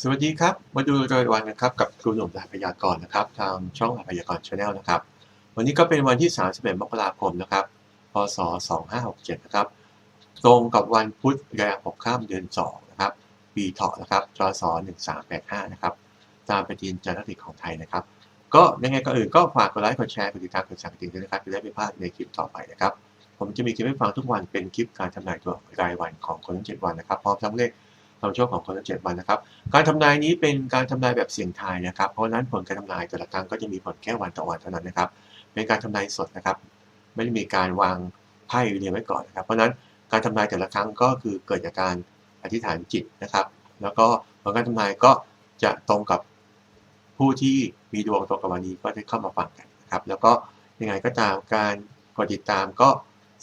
สวัสดีครับ มาดูรายวันนะครับกับครูหนุ่มรายพยากรณ์นะครับทางช่องรายพยากรณ์ชาแนลนะครับ วันนี้ก็เป็นวันที่ 31 มกราคมนะครับ พศ 2567 นะครับ ตรงกับวันพุธแรม6ข้ามเดือน 2 นะครับ ปีเถาะนะครับจศ1385 นะครับ ตามปฏิทินจารีตของไทยนะครับ ก็ยังไงก็อื่นก็ฝากกดไลค์ กดแชร์ กดติดตาม กดสั่งกระดิ่งด้วยนะครับจะได้ไม่พลาดในคลิปต่อไปนะครับ ผมจะมีคลิปให้ฟังทุกวันเป็นคลิปการทำนายตัวรายวันของคนทั้ง7วันนะครับ พร้อมทั้งเลข ทำโชคของคนทั้ง7วันนะครับ การทำนายนี้เป็นการทำนายแบบเสี่ยงทายนะครับ เพราะนั้นผลการทำนายแต่ละครั้งก็จะมีผลแค่วันต่อวันเท่านั้นนะครับ เป็นการทำนายสดนะครับ ไม่ได้มีการวางไพ่เรียงไว้ก่อนนะครับ เพราะนั้นการทำนายแต่ละครั้งก็คือเกิดจากการอธิษฐานจิตนะครับ แล้วก็ผลการทำนายก็จะตรงกับผู้ที่มีดวงตรงกับวันนี้ก็ได้เข้ามาฟังกันนะครับ แล้วก็ยังไงก็ตามการกดติดตามก็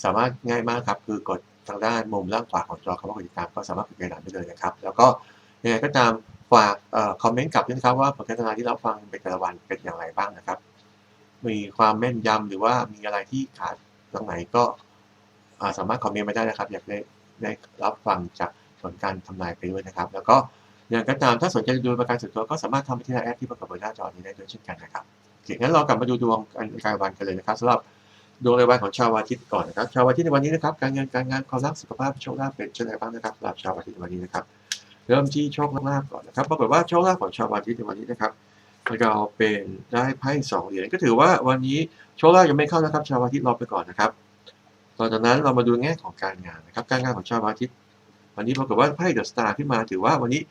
สามารถง่ายมากครับคือกด ทางด้านมุมล่างขวาของจอคำว่ากดติดตามก็สามารถกดกระดานได้เลยนะครับ แล้วก็ยังไงก็ตามฝากคอมเมนต์กลับด้วยนะครับว่าผลการทำนายที่เราฟังเป็นแต่ละวันเป็นอย่างไรบ้างนะครับ มีความแม่นยำหรือว่ามีอะไรที่ขาดตรงไหนก็สามารถคอมเมนต์มาได้นะครับ อยากได้ได้รับฟังจากผลการทำนายไปด้วยนะครับ แล้วก็อย่างก็ตามถ้าสนใจดูประการส่วนตัวก็สามารถทำไปที่ไลน์แอดที่ปรากฏบนหน้าจอนี้ได้ด้วยเช่นกันนะครับโอเคงั้นเรากลับมาดูดวงรายวันกันเลยนะครับสำหรับ ดวงรายวันของชาววันอาทิตย์ก่อนนะครับ ชาววันอาทิตย์ในวันนี้นะครับ การเงินการงานความรักสุขภาพโชคลาภเป็นเช่นไรบ้างนะครับสำหรับชาววันอาทิตย์ในวันนี้นะครับ เริ่มที่โชคลาภก่อนนะครับปรากฏว่าโชคลาภของชาววันอาทิตย์ในวันนี้นะครับเราเป็นได้ไพ่สองเหรียญก็ถือว่าวันนี้โชคลาภยังไม่เข้านะครับ ชาวอาทิตย์รอไปก่อนนะครับต่อจากนั้นเรามาดูแง่ของการงานนะครับ การงานของชาวอาทิตย์ วันนี้ปรากฏว่าไพ่เดอะสตาร์ขึ้นมาถือว่าวันนี้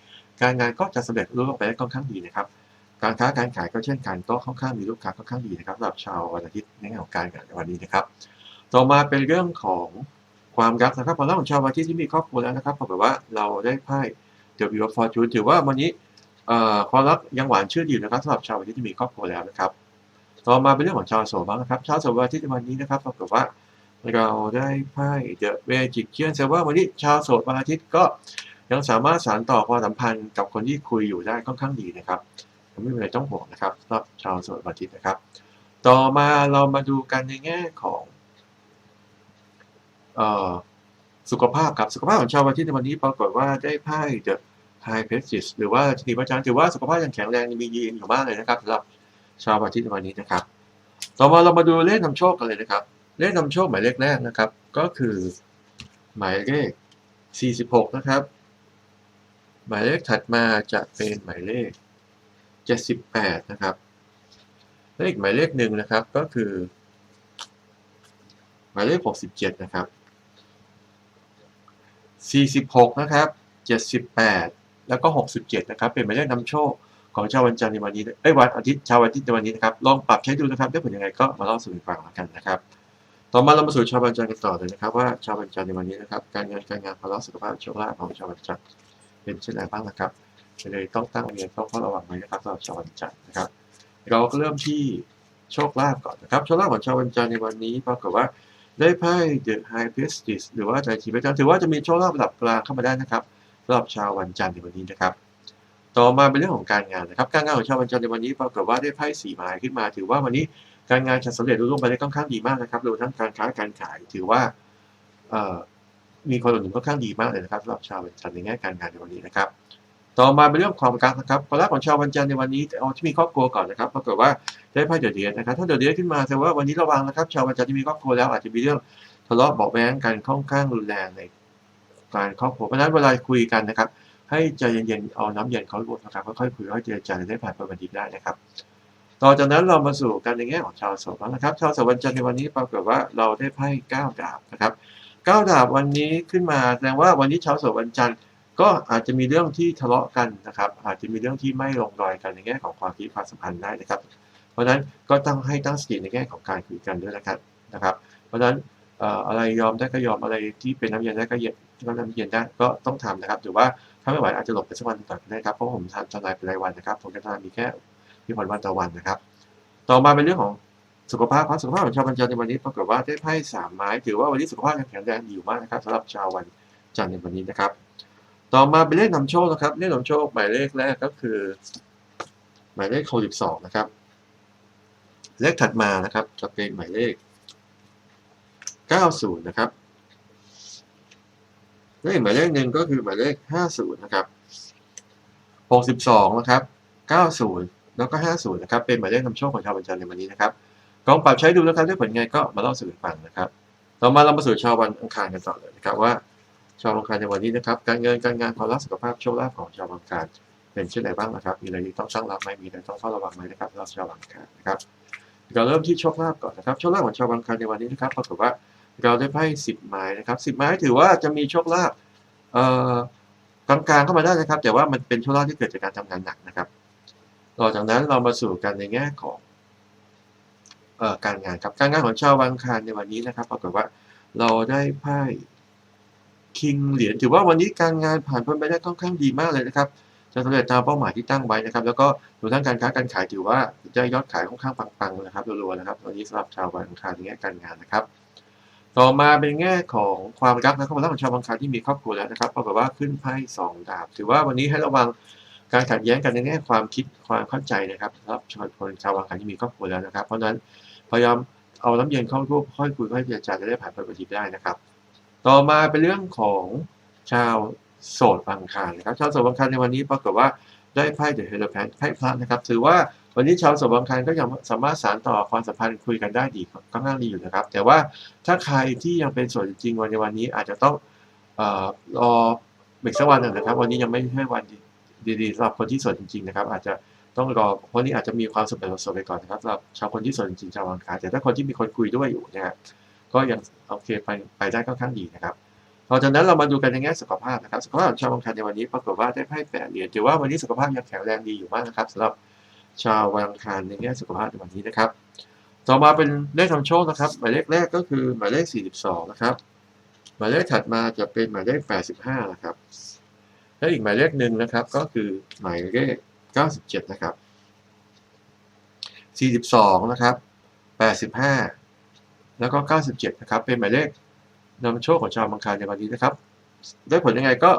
การงานก็จะสำเร็จรุ่งไปได้ค่อนข้างดีนะครับ การค้าการขายก็เช่นกันก็ค่อนข้างมีลูกค้าค่อนข้างดีนะครับสำหรับชาววันอาทิตย์ในแง่ของการงานในวันนี้นะครับ ต่อมาเป็นเรื่องของความรักนะครับความรักของชาววันอาทิตย์ที่มีครอบครัวแล้วนะครับปรากฏว่าเราได้ไพ่ The Wheel of Fortune ถือว่าวันนี้ความรักยังหวานชื่นอยู่นะครับสำหรับชาววันที่มีครอบครัวแล้วนะครับ ต่อมาเป็นเรื่องของชาวโสดบ้างนะครับชาวโสดวันอาที่ในวันนี้นะครับปรากฏว่าเราได้ไพ่เดอะเวจิเคียนแสดงว่าวันนี้ชาวโสดวันอาทิตย์ก็ยังสามารถสานต่อความสัมพันธ์กับคนที่คุยอยู่ได้ค่อนข้างดีนะครับ ไม่มีอะไรต้องห่วงนะครับสำหรับชาวโสดวันอาทิตย์นะครับ ต่อมาเรามาดูกันในแง่ของออสุขภาพครับสุขภาพของชาววันอาทิตย์ในวันนี้ปรากฏว่าได้ไพ่เดอะ High p e s t i s หรือว่าชนีพระจันทร์ถือว่าสุขภาพยังแข็งแรงมียีนอยู่มากเลยนะครับสำหรับชาวอาทิตย์ในวันนี้นะครับ ต่อมาเรามาดูเลขนำโชคกันเลยนะครับ เลขนำโชคหมายเลขแรกนะครับ ก็คือหมายเลข 46 นะครับ หมายเลขถัดมาจะเป็นหมายเลข 78 นะครับเลขหมายเลขหนึ่งนะครับก็คือ หมายเลข 67 นะครับ 46 นะครับ 78 แล้วก็ 67 นะครับ เป็นหมายเลขนำโชคของชาววันจันทร์ในวันนี้เอ้ยวันอาทิตย์ชาวอาทิตย์ในวันนี้นะครับลองปรับใช้ดูนะครับได้ผลยังไงก็มาเล่าสู่กันฟังแล้วกันนะครับ ต่อมาเรามาสู่ชาววันจันทร์กันต่อเลยนะครับ ว่าชาววันจันทร์ในวันนี้นะครับ การงานการงานควารักสุขภาพโชคลาภของชาววันจันทร์เป็นเช่นไรบ้างนะครับ เลยต้องตั้งเรียนต้องเฝ้าระวังไว้นะครับสำหรับชาววันจันทร์นะครับ เราก็เริ่มที่โชคลาภก่อนนะครับโชคลาภของชาววันจันทร์ในวันนี้ปรากฏว่าได้ไพ่ The High Priestess หรือว่าใจชีพระจันทร์ถือว่าจะมีโชคลาภระดับกลางเข้ามาได้นะครับสำหรับชาววันจันทร์ในวันนี้นะครับ ต่อมาเป็นเรื่องของการงานนะครับ การงานของชาววันจันทร์ในวันนี้ปรากฏว่าได้ไพ่สี่ไม้ขึ้นมา ถือว่าวันนี้การงานจะสำเร็จรุ่งไปได้ค่อนข้างดีมากนะครับรวมทั้งการค้าการขาย ถือว่ามีความหนุนค่อนข้างดีมากเลยนะครับสำหรับชาววันจันทร์ในแง่การงานในวันนี้นะครับ ต่อมาเป็นเรื่องความรักนะครับความรักของชาววันจันทร์ในวันนี้เอาที่มีครอบครัวก่อนนะครับปรากฏว่าได้ไพ่เดือดเดือดนะครับถ้าเดือดเดือดขึ้นมาแสดงว่าวันนี้ระวังนะครับ ชาววันจันทร์ที่มีครอบครัวแล้วอาจจะมีเรื่องทะเลาะเบาะแว้งกันค่อนข้างรุนแรงในการครอบครัวเพราะฉะนั้นเวลาคุยกันนะครับ ให้ใจเย็นๆเอาน้ำเย็นเขาลวกนะครับค่อยๆคุยค่อยๆเจรจาได้ผ่านไปวันดีได้นะครับ ต่อจากนั้นเรามาสู่กันในแง่ของชาวโสดบ้างนะครับ ชาวโสดวันจันทร์ในวันนี้ปรากฏว่าเราได้ไพ่เก้าดาบนะครับเก้าดาบวันนี้ขึ้นมาแสดงว่าวันนี้ชาวโสวันจันทร์ ก็อาจจะมีเรื่องที่ทะเลาะกันนะครับ อาจจะมีเรื่องที่ไม่ลงรอยกันในแง่ของความคิดความสัมพันธ์ได้นะครับ เพราะฉะนั้นก็ต้องให้ตั้งสติในแง่ของการคุยกันด้วยนะครับนะครับ เพราะฉะนั้นเอ่ออะไรยอมได้ก็ยอมอะไรที่เป็นน้ำเย็นได้ก็เย็นก็น้ำเย็นได้ก็ต้องทำนะครับหรือว่าถ้าไม่ไหวอาจจะหลบไปสักวันก่อนนะครับเพราะผมทำทำลายเป็นรายวันนะครับ ผมจะทำมีแค่มีผลวันต่อวันนะครับ ต่อมาเป็นเรื่องของสุขภาพครับสุขภาพของชาววันจันทร์ในวันนี้ปรากฏว่าได้ไพ่สามไม้ถือว่าวันนี้สุขภาพยังแข็งแรงอยู่มากนะครับสำหรับชาววันจันทร์ในวันนี้นะครับ ต่อมาเป็นเลขนำโชคนะครับเลขนำโชคหมายเลขแรกก็คือ หมายเลข62นะครับ เลขถัดมานะครับจะเป็นหมายเลข 90 นะครับเลขหมายเลขหนึ่งก็คือหมายเลข 50 นะครับ 62 นะครับ 90 แล้วก็ 50 นะครับ เป็นหมายเลขนำโชคของชาววันจันในวันนี้นะครับลองปรับใช้ดูนะครับด้วยผลไงก็มาเล่าสู่กันฟังนะครับ ต่อมาเรามาสู่ชาววันอังคารกันต่อเลยนะครับว่า ชาววังคารในวันนี้นะครับ การเงินการงานความรักสุขภาพโชคลาภของชาววังคารเป็นเช่นไรบ้างนะครับ มีอะไรที่ต้องตั้งรับไหมมีอะไรต้องเฝ้าระวังไหมนะครับสำหรับชาววังคารนะครับเราเริ่มที่โชคลาภก่อนนะครับโชคลาภของชาววังคารในวันนี้นะครับปรากฏว่าเราได้ไพ่สิบไม้นะครับสิบไม้ถือว่าจะมีโชคลาภเอ่อกลางๆเข้ามาได้นะครับ แต่ว่ามันเป็นโชคลาภที่เกิดจากการทำงานหนักนะครับต่อจากนั้นเรามาสู่กันในแง่ของเอ่อการงานครับการงานของชาววังคารในวันนี้นะครับปรากฏว่าเราได้ไพ่ คิงเหรียญถือว่าวันนี้การงานผ่านพ้นไปได้ค่อนข้างดีมากเลยนะครับจะสำเร็จตามเป้าหมายที่ตั้งไว้นะครับ แล้วก็ดูทั้งการค้าการขายถือว่าได้ยอดขายค่อนข้างปังๆนะครับรัวๆนะครับวันนี้สำหรับชาววันอังคารในแง่การงานนะครับ ต่อมาเป็นแง่ของความรักนะครับความรักของชาววันอังคารที่มีครอบครัวแล้วนะครับปรากฏว่าขึ้นไพ่สองดาบ ถือว่าวันนี้ให้ระวังการขัดแย้งกันในแง่ความคิดความเข้าใจนะครับสำหรับชาวคนชาววันอังคารที่มีครอบครัวแล้วนะครับ เพราะฉะนั้นพยายามเอาน้ำเย็นเข้าร่วมค่อยคุยค่อยเจรจาจะได้ผ่านไปด้วยดีได้นะครับ ต่อมาเป็นเรื่องของชาวโสดบางคารนะครับ ชาวโสดบางคารในวันนี้ปรากฏว่าได้ไพ่เดอะเฮโรแพนไพ่พระนะครับ ถือว่าวันนี้ชาวโสดบางคารก็ยังสามารถสานต่อความสัมพันธ์คุยกันได้ดีก็น่าดีอยู่นะครับ แต่ว่าถ้าใครที่ยังเป็นโสดจริงวันในวันนี้อาจจะต้องรอเบรกสักวันหนึ่งนะครับ วันนี้ยังไม่ใช่วันดีๆสำหรับคนที่โสดจริงๆนะครับ อาจจะต้องรอเพราะนี้อาจจะมีความสุขแบบโสดไปก่อนนะครับสำหรับชาวคนที่โสดจริงชาวบางคารแต่ถ้าคนที่มีคนคุยด้วยอยู่เนี่ย ก็ยังโอเคไปไปได้ค่อนข้างดีนะครับหลังจากนั้นเรามาดูกันในแง่สุขภาพนะครับสุขภาพของชาววันอังคารในวันนี้ปรากฏว่าได้ไพ่แปดเหรียญถือว่าวันนี้สุขภาพยังแข็งแรงดีอยู่มากนะครับสำหรับชาววันอังคารในแง่สุขภาพในวันนี้นะครับ ต่อมาเป็นเลขทำโชคนะครับหมายเลขแรกก็คือหมายเลข 42 นะครับหมายเลขถัดมาจะเป็นหมายเลข 85 นะครับ และอีกหมายเลขหนึ่งนะครับ ก็คือหมายเลข 97 นะครับ 42 นะครับ 85 แล้วก็ 97 นะครับ เป็นหมายเลขนำโชคของชาวมังคารในวันนี้นะครับ ได้ผลยังไงก็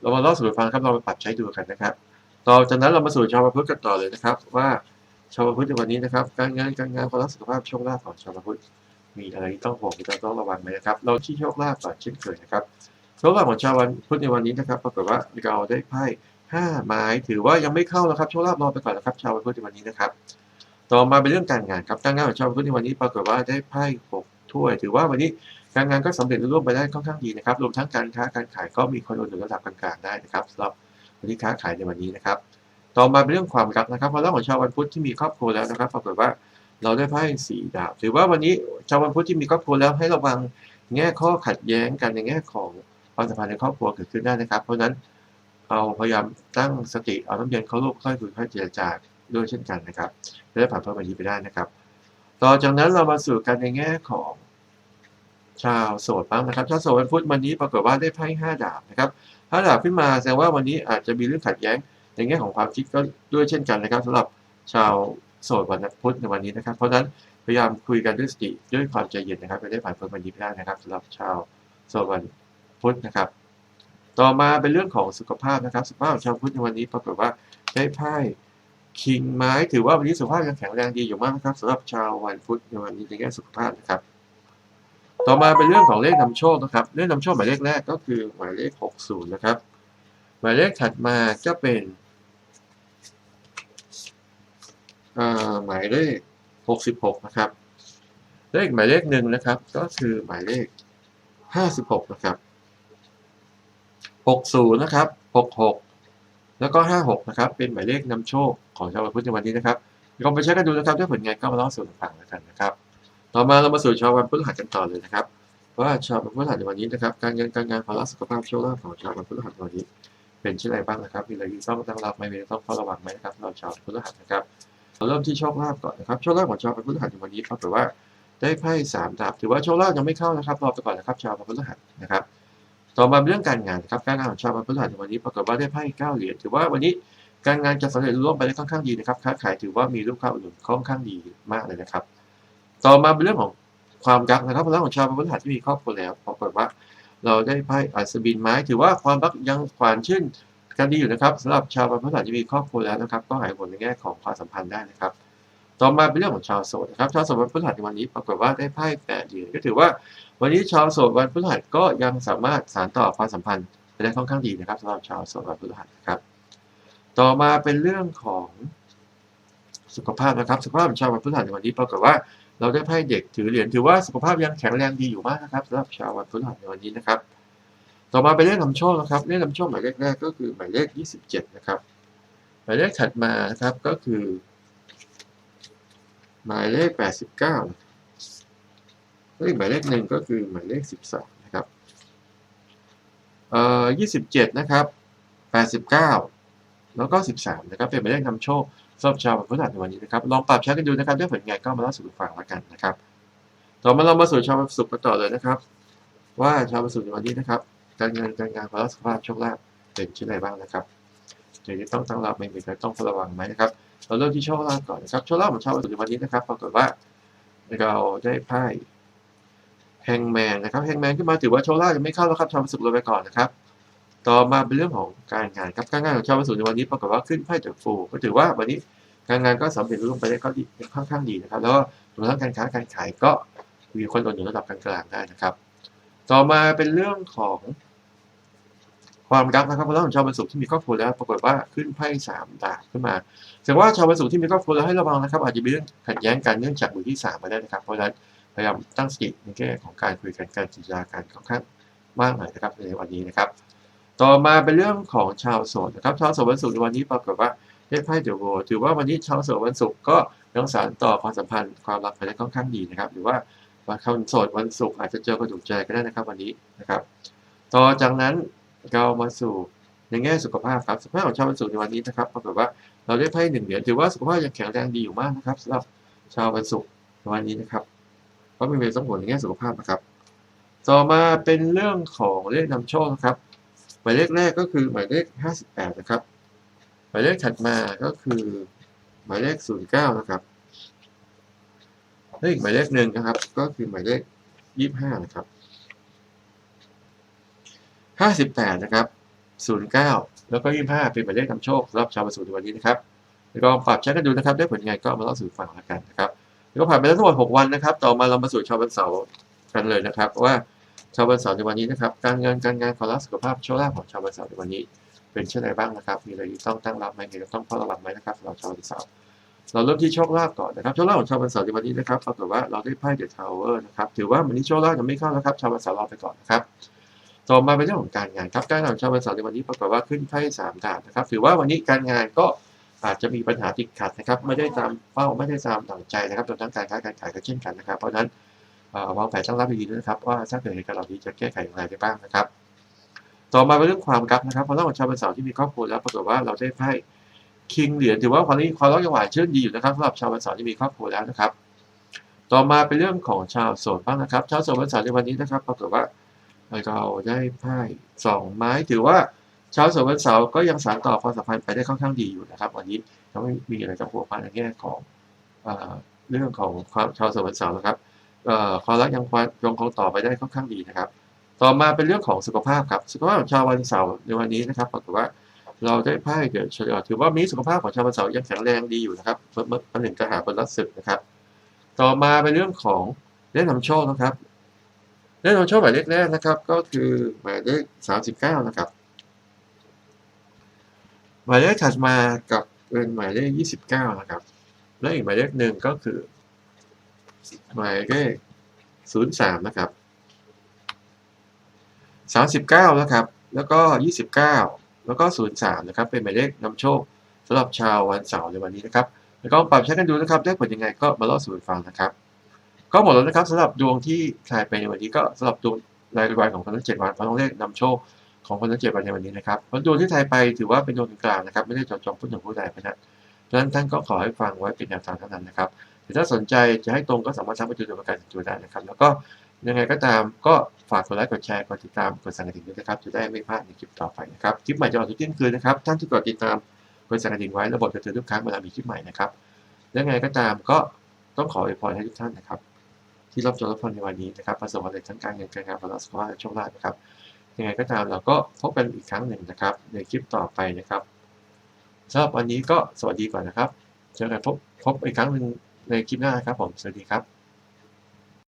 เรามาเล่าสู่กันฟังครับเราไปปรับใช้ดูกันนะครับ ต่อจากนั้นเรามาสู่ชาวพุธกันต่อเลยนะครับ ว่าชาวพุธในวันนี้นะครับ การงานการงานความรักสุขภาพโชคลาภของชาวพุธมีอะไรต้องห่วงที่ต้องระวังไหมนะครับ เราที่โชคลาภก่อนเช่นเคยนะครับโชคลาภของชาววันพุธในวันนี้นะครับปรากฏว่าเราได้ไพ่ห้าไม้ถือว่ายังไม่เข้าแล้วครับโชคลาภรอไปก่อนนะครับ ชาววันพุธในวันนี้นะครับ ต่อมาเป็นเรื่องการงานครับการงานของชาวพุธในวันนี้ปรากฏว่าได้ไพ่หกถ้วย ถือว่าวันนี้การงานก็สำเร็จรุ่ร่วงไปได้ค่อนข้างดีนะครับรวมทั้งการค้าการขายก็มีคนอุดหนุนระดับกลางๆได้นะครับสำหรับวันที่ค้าขายในวันนี้นะครับ ต่อมาเป็นเรื่องความรักนะครับเพราะเรื่องของชาววันพุธที่มีครอบครัวแล้วนะครับปรากฏว่าเราได้ไพ่สีดาบถือว่าวันนี้ชาววันพุธที่มีครอบครัวแล้วให้ระวังแง่ข้อขัดแย้งกันในแง่ของความสัมพันธ์ในครอบครัวเกิดขึ้นได้นะครับ เพราะนั้นเอาพยายามตั้งสติเอาน้ำเย็นเข้ารูปค่อยคุยค่อยเจรจา ด้วยเช่นกันนะครับจะได้ผ่านพ้นวันนี้ไปได้นะครับ ต่อจากนั้นเรามาสู่กันในแง่ของชาวโสดบ้างนะครับชาวโสดวันพุธวันนี้ปรากฏว่าได้ไพ่ห้าดาบนะครับห้าดาบขึ้นมาแสดงว่าวันนี้อาจจะมีเรื่องขัดแย้งในแง่ของความคิดก็ด้วยเช่นกันนะครับสำหรับชาวโสดวันพุธในวันนี้นะครับ เพราะฉะนั้นพยายามคุยกันด้วยสติด้วยความใจเย็นนะครับจะได้ผ่านพ้นวันนี้ไปได้นะครับสำหรับชาวโสดวันพุธนะครับ ต่อมาเป็นเรื่องของสุขภาพนะครับสุขภาพของชาวพุธในวันนี้ปรากฏว่าได้ไพ่ คิงไม้ถือว่าวันนี้สุขภาพยังแข็งแรงดีอยู่มากนะครับสำหรับชาววันพุธในวันนี้ในแง่สุขภาพนะครับ ต่อมาเป็นเรื่องของเลขนำโชคนะครับเลขนำโชคหมายเลขแรกก็คือหมายเลข 60 นะครับ หมายเลขถัดมาก็เป็นหมายเลข 66 นะครับ เลขหมายเลขหนึ่งนะครับ ก็คือหมายเลข 56 นะครับ 60 นะครับ 66 แล้วก็ 56 นะครับ เป็นหมายเลขนำโชคของชาวพุธในวันนี้นะครับลองไปใช้กันดูนะครับด้วยผลงานก็มาเล่าสู่ฟังแล้วกันนะครับ ต่อมาเรามาสู่ชาววันพฤหัสกันต่อเลยนะครับ ว่าชาววันพฤหัสในวันนี้นะครับ การเงินการงานความรักสุขภาพโชคลาภของชาววันพฤหัสในวันนี้ เป็นเช่นไรบ้างนะครับ มีอะไรที่ต้องตั้งรับไหมมีอะไรต้องเฝ้าระวังไหมนะครับเราชาวพฤหัสนะครับเราเริ่มที่โชคลาภก่อนนะครับ โชคลาภของชาววันพฤหัสในวันนี้ปรากฏว่าได้ไพ่สามดาบถือว่าโชคลาภยังไม่เข้านะครับรอไปก่อนนะครับชาววันพฤหัสนะครับ ต่อมาเรื่องการงานครับการงานของชาวพฤหัสวันนี้ปรากฏว่าได้ไพ่เก้าเหรียญถือว่าวันนี้การงานจะสำเร็จรุ่ร่วงไปได้ค่อนข้างดีนะครับค้าขายถือว่ามีลูกค้าอุดหนุนค่อนข้างดีมากเลยนะครับ ต่อมาเป็นเรื่องของความรักนะครับความรักของชาวพฤหัสที่มีครอบครัวแล้วปรากฏว่า เราได้ไพ่อัศบินไม้ ถือว่าความรักยังขวานชื่นกันดีอยู่นะครับสำหรับชาวพฤหัสที่มีครอบครัวแล้วนะครับ ก็หายห่วงในแง่ของความสัมพันธ์ได้นะครับ ต่อมาเป็นเรื่องของชาวโสดนะครับชาวโสดวันพฤหัสในวันนี้ปรากฏว่าได้ไพ่แปดเหรียญก็ถือว่า วันนี้ชาวโสดวันพฤหัสก็ยังสามารถสานต่อความสัมพันธ์ไปได้ค่อนข้างดีนะครับสำหรับชาวโสดวันพฤหัสนะครับ ต่อมาเป็นเรื่องของสุขภาพนะครับสุขภาพของชาววันพฤหัสในวันนี้ปรากฏว่าเราได้ไพ่เด็กถือเหรียญถือว่าสุขภาพยังแข็งแรงดีอยู่มากนะครับสำหรับชาววันพฤหัสในวันนี้นะครับ ต่อมาเป็นเลขนำโชคนะครับเลขนำโชคหมายเลขแรกก็คือหมายเลข 27 นะครับ หมายเลขถัดมานะครับก็คือ หมายเลข 89นะครับเลขหมายเลขหนึ่งก็คือหมายเลข 12 นะครับ เอ่อ 27 นะครับ 89 แล้วก็ 13 นะครับ เป็นหมายเลขนำโชคสำหรับชาววันพฤหัสในวันนี้นะครับ ลองปรับใช้กันดูนะครับด้วยผลงานก็มาเล่าสู่กันฟังแล้วกันนะครับ ต่อมาเรามาสู่ชาววันศุกร์กันต่อเลยนะครับ ว่าชาววันศุกร์ในวันนี้นะครับ การเงินการงานความรักสุขภาพโชคลาภเป็นเช่นไรบ้างนะครับเดี๋ยวนี้ต้องตั้งรับไม่มีใครต้องระวังไหมนะครับ เราเริ่มที่โชคลาภก่อนนะครับโชคลาภของชาววันศุกร์วันนี้นะครับปรากฏว่าเราได้ไพ่แฮงแมนนะครับแฮงแมนขึ้นมาถือว่าโชคลาภยังไม่เข้าแล้วครับชาววันศุกร์ลงไปก่อนนะครับ ต่อมาเป็นเรื่องของการงานครับการงานของชาววันศุกร์ในวันนี้ปรากฏว่าขึ้นไพ่เดอะฟูก็ถือว่าวันนี้การงานก็สำเร็จรุ่งไปได้ก็ดีค่อนข้างดีนะครับ แล้วก็รวมทั้งการค้าการขายก็มีคนโดนอยู่ระดับกลางๆได้นะครับ ต่อมาเป็นเรื่องของ ความรักนะครับเพราะเรื่องของชาววันศุที่มีครอบครัวแล้ว ปรากฏว่าขึ้นไพ่สามดาบขึ้นมาแสดงว่าชาววันศุที่มีครอบครัวแล้วให้ระวังนะครับ อาจจะมีเรื่องขัดแย้งกันเนื่องจากมือที่สามมาได้นะครับ เพราะฉะนั้นพยายามตั้งสติในแง่ของการคุยกันการจินตนาการค่อนข้างมากหน่อยนะครับในวันนี้นะครับ ต่อมาเป็นเรื่องของชาวโสดนะครับ ชาวโสดวันศุกร์ในวันนี้ปรากฏว่าได้ไพ่เดอะโวถือว่าวันนี้ชาวโสดวันศุกร์ก็ยังสานต่อความสัมพันธ์ความรักไปได้ค่อนข้างดีนะครับ หรือว่าวันคนโสดวันศุกร์อาจจะเจอกระดูกใจก็ได้นะครับ วันนี้นะครับ ต่อจากนั้น เรามาสู่ในแง่สุขภาพครับสุขภาพของชาววันศุกร์ในวันนี้นะครับปรากฏว่าเราได้ไพ่หนึ่งเหรียญถือว่าสุขภาพยังแข็งแรงดีอยู่มากนะครับสำหรับชาววันศุกร์ในวันนี้นะครับก็ไม่เป็นสมผลในแง่สุขภาพนะครับ ต่อมาเป็นเรื่องของเลขนำโชคนะครับหมายเลขแรกก็คือหมายเลข 58 นะครับ หมายเลขถัดมาก็คือหมายเลข 09 นะครับและอีกหมายเลขหนึ่งนะครับ ก็คือหมายเลข 25 นะครับ 58 นะครับ 09 แล้วก็ 25 เป็นหมายเลขนำโชคสำหรับชาววันศุกร์ในวันนี้นะครับ แล้วก็ปรับใช้กันดูนะครับ ได้ผลงานก็มาเล่าสู่ฟังแล้วกันนะครับ แล้วก็ผ่านไปแล้วทั้งหมด 6 วันนะครับ ต่อมาเรามาสู่ชาววันเสาร์กันเลยนะครับ ว่าชาววันเสาร์ในวันนี้นะครับ การเงินการงานความรักสุขภาพโชคลาภของชาววันเสาร์ในวันนี้ เป็นเช่นไรบ้างนะครับ มีอะไรที่ต้องตั้งรับไหมมีอะไรต้องเฝ้าระวังไหมนะครับสำหรับชาววันเสาร์เราเริ่มที่โชคลาภก่อนนะครับโชคลาภของชาววันเสาร์ในวันนี้นะครับปรากฏว่าเราได้ไพ่เดอะทาวเวอร์นะครับถือว่าวันนี้โชคลาภยังไม่เข้านะครับชาววันเสาร์รอไปก่อนนะครับ ต่อมาเป็นเรื่องของการงานครับการงานของชาววันเสาร์ในวันนี้ปรากฏว่าขึ้นไพ่สามดาบนะครับถือว่าวันนี้การงานก็อาจจะมีปัญหาติดขัดนะครับ ไม่ได้ตามเป้าไม่ได้ตามดั่งใจนะครับรวมทั้งการค้าการขายก็เช่นกันนะครับ เพราะฉะนั้นวางแผนตั้งรับดีด้วยนะครับ ว่าถ้าเกิดเหตุการณ์เหล่านี้จะแก้ไขอย่างไรได้บ้างนะครับ ต่อมาเป็นเรื่องความรักนะครับเพราะเรื่องของชาววันเสาร์ที่มีครอบครัวแล้วปรากฏว่าเราได้ไพ่คิงเหรียญถือว่าความนี้ความรักยังหวานชื่นดีอยู่นะครับสำหรับชาววันเสาร์ที่มีครอบครัวแล้วนะครับ ต่อมาเป็นเรื่องของชาวโสดบ้างนะครับ ชาวโสดวันเสาร์ในวันนี้นะครับปรากฏว่า เราได้ไพ่สองไม้ถือว่าชาวโสวันเสาร์ก็ยังสานต่อความสัมพันธ์ไปได้ค่อนข้างดีอยู่นะครับ วันนี้ยังไม่มีอะไรจะผัวพันในแง่ของเอเรื่องของชาวสวันเสาร์นะครับความรักยังคงยังคงต่อไปได้ค่อนข้างดีนะครับ ต่อมาเป็นเรื่องของสุขภาพครับสุขภาพของชาววันเสาร์ในวันนี้นะครับปรากฏว่าเราได้ไพ่เกิดเฉลียถือว่ามีสุขภาพของชาววันเสาร์ยังแข็งแรงดีอยู่นะครับเมื่อเมื่อประหนึ่งจะหาบนรัศดนะครับ ต่อมาเป็นเรื่องของเลขนำโชคนะครับ เลขนำโชคหมายเลขแรกนะครับ ก็คือหมายเลขสามสิบเก้านะครับ หมายเลขถัดมากับเป็นหมายเลขยี่สิบเก้านะครับ และอีกหมายเลขหนึ่งก็คือ หมายเลขศูนย์สามนะครับสามสิบเก้านะครับ แล้วก็ยี่สิบเก้าแล้วก็ศูนย์สามนะครับ เป็นหมายเลขนำโชคสำหรับชาววันเสาร์ในวันนี้นะครับแล้วก็ปรับใช้กันดูนะครับได้ผลยังไงก็มาเล่าสู่กันฟังนะครับ ก็หมดแล้วนะครับสำหรับดวงที่ถ่ายไปในวันนี้ก็สำหรับดวงรายวันของคนทั้งเจ็ดวันเพราะต้องเลขนำโชคของคนทั้งเจ็ดวันในวันนี้นะครับเพราะดวงที่ถ่ายไปถือว่าเป็นดวงกลางนะครับ ไม่ได้จาะจงผู้หนึ่งผู้ใดเพราะฉะนั้นเพราะฉะนั้นท่านก็ขอให้ฟังไว้เป็นแนวทางเท่านั้นนะครับแต่ถ้าสนใจจะให้ตรงก็สามารถทักไปดูดวงประกันตัวได้นะครับ แล้วก็ยังไงก็ตามก็ฝากกดไลค์กดแชร์กดติดตามกดสั่นกระดิ่งด้วยนะครับจะได้ไม่พลาดในคลิปต่อไปนะครับคลิปใหม่จะออกทุกเที่ยงคืนนะครับท่านที่กดติดตามกดสั่นกระดิ่งไว้ระบบจะเตือนทุกครั้งเวลามีคลิปใหม่นะครับยังไงก็ตามก็ต้องขออวยพรให้ทุกท่านนะครับ ที่รับชมรับฟังในวันนี้นะครับประสบความสำเร็จทั้งการเงินการงานความรักสุขภาพและโชคลาภนะครับยังไงก็ตามเราก็พบกันอีกครั้งหนึ่งนะครับ ในคลิปต่อไปนะครับสำหรับวันนี้ก็สวัสดีก่อนนะครับ เจอกันพบพบอีกครั้งหนึ่งในคลิปหน้าครับผม สวัสดีครับ